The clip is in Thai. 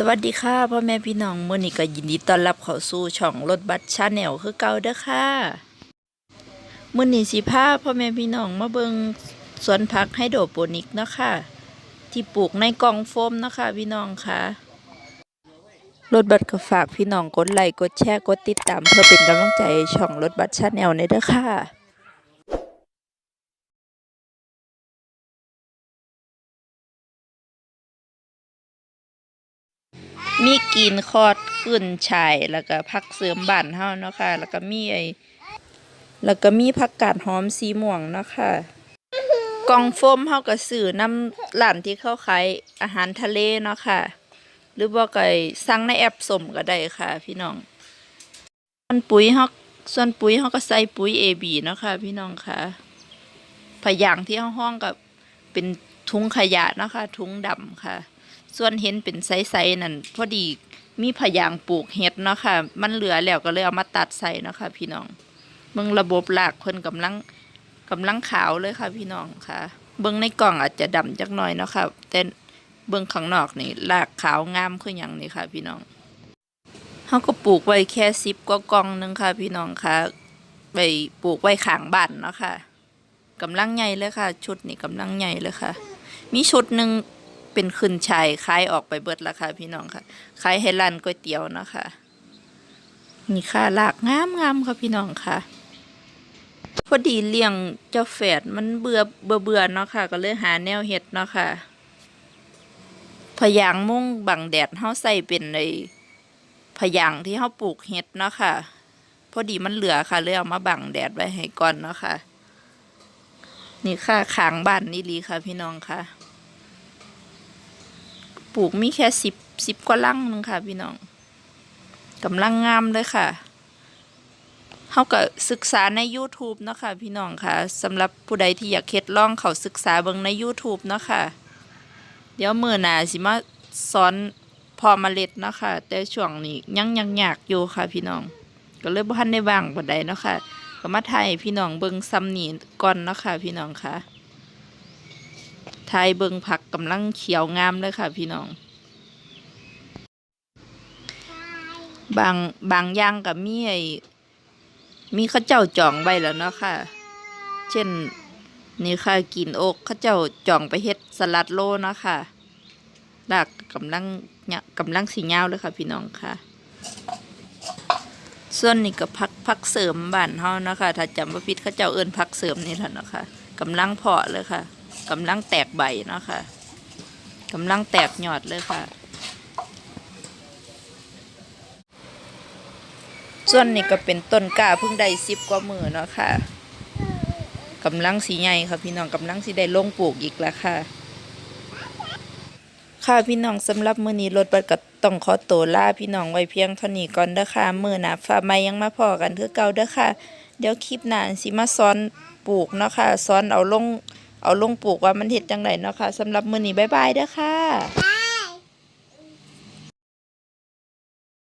สวัสดีค่ะพ่อแม่พี่น้องมื้อนี้ก็ยินดีต้อนรับเข้าสู่ช่องรถบัสชาแนลคือเก่าเด้อค่ะมื้อนี้สิพาพ่อแม่พี่น้องมาเบิงสวนผักไฮโดรโปนิกเนาะค่ะ ที่ปลูกในกล่องโฟมเนาะค่ะพี่น้องค่ะรถบัสก็ฝากพี่น้องกดไลค์กดแชร์กดติดตาม เพื่อเป็นกำลังใจช่องรถบัสชาแนลในเด้อค่ะ มีกินคอดขึ้นชายแล้วก็ผักเสริมบ้านเฮาเนาะค่ะ แล้วก็มีไอ้แล้วก็มีผักกาดหอมสีม่วงเนาะค่ะกองโฟมเฮาก็ซื้อน้ำร้านที่เขาขายอาหารทะเลเนาะค่ะ หรือว่าก็สั่งในแอปสมก็ได้ค่ะ พี่น้องส่วนปุ๋ยเฮาส่วนปุ๋ยเฮาก็ใส่ปุ๋ย AB เนาะค่ะ พี่น้องค่ะพยางที่เฮาห้องกับเป็นถุงขยะเนาะค่ะถุงดำค่ะ ส่วนเห็นเป็นไซส์ๆนั่นพอดีมีพยางปลูกเห็ดเนาะค่ะ มันเหลือแล้วก็เลยเอามาตัดใส่เนาะค่ะพี่น้องเบิ่งระบบรากเพิ่นกำลังกำลังขาวเลยค่ะพี่น้องค่ะ เบิ่งในกล่องอาจจะดำจักหน่อยเนาะค่ะแต่เบิ่งข้างนอกนี่รากขาวงามคือหยังนี่ค่ะ พี่น้องเฮาก็ปลูกไว้แค่10กว่ากล่องหนึงค่ะ พี่น้องค่ะ ไปปลูกไว้ขางบ้านเนาะค่ะกำลังใหญ่เลยค่ะ ชุดนี้กำลังใหญ่เลยค่ะ มีชุดหนึ่ง เป็นขึ้นชายขายออกไปเบิดราคาพี่น้องค่ะขายให้ร้านก๋วยเตี๋ยวเนาะค่ะนี่ค่ะหลากงามงามค่ะพี่น้องค่ะ พอดีเลี้ยงเจ้าแฝดมันเบื่อเบื่อเบื่อเนาะค่ะ ก็เลยหาแนวเห็ดเนาะค่ะพยางมุ่งบังแดดเฮาใส่เป็นในพยางที่เฮาปลูกเห็ดเนาะค่ะ พอดีมันเหลือค่ะเลยเอามาบังแดดไว้ให้ก่อนเนาะค่ะ นี่ค่ะขางบ้านนี่ลีค่ะพี่น้องค่ะ ปลูกมีแค่สิบสิบกว่าลังนึงค่ะ พี่น้องกำลังงามเลยค่ะเขาก็ศึกษาใน YouTube เนาะค่ะพี่น้องค่ะสำหรับผู้ใดที่อยากเฮ็ดล่องเขาศึกษาเบิ่งใน YouTube เนาะค่ะ เดี๋ยวมือหนาสิมาสอนพอมเมล็ดเนาะค่ะ แต่ช่วงนี้ยังยังยากอยู่ค่ะพี่น้อง ก็เลยบ่ทันได้ว่างปานใดเนาะค่ะ ก็มาถ่ายพี่น้องเบิ่งซ้ำนี่ก่อนเนาะค่ะพี่น้องค่ะ ทายเบิงผักกำลังเขียวงามเลยค่ะ พี่น้อง บางบางอย่างกับมีไอมีข้าเจ้าจองไว้แล้วเนาะค่ะ เช่นนี่ค่ะกินอกข้าเจ้าจองไปเฮ็ดสลัดโลเนาะค่ะลากกำลังเนี่ยกำลังสียาเลยค่ะ พี่น้องค่ะ ส่วนนี้ก็พักพักเสริมบ้านเฮาเนาะค่ะถ้าจำบ่ผิดเขาเจ้าเอิ้นพักเสริมนี่แหละเนาะค่ะกำลังเพาะเลยค่ะ กำลังแตกใบเนาะค่ะกำลังแตกยอดเลยค่ะ ส่วนนี้ก็เป็นต้นกล้าเพิ่งได้สิบกว่ามือเนาะค่ะกำลังสีใหญ่ค่ะพี่น้องกำลังสีได้ลงปลูกอีกแล้วค่ะ ค่ะพี่น้องสำหรับมื้อนี้รถบัสก็ต้องขอตัวลาพี่น้องไว้เพียงเท่านี้ก่อนเด้อค่ะมื้อหน้าฟ้าใหม่ยังมาพอกันคือเก่าเด้อค่ะ เดี๋ยวคลิปหน้าสิมาสอนปลูกเนาะค่ะสอนเอาลง เอาลงปลูกว่ามันเห็ดจังไดเนาะค่ะสำหรับมื้อนี้บ๊ายบายเด้อค่ะ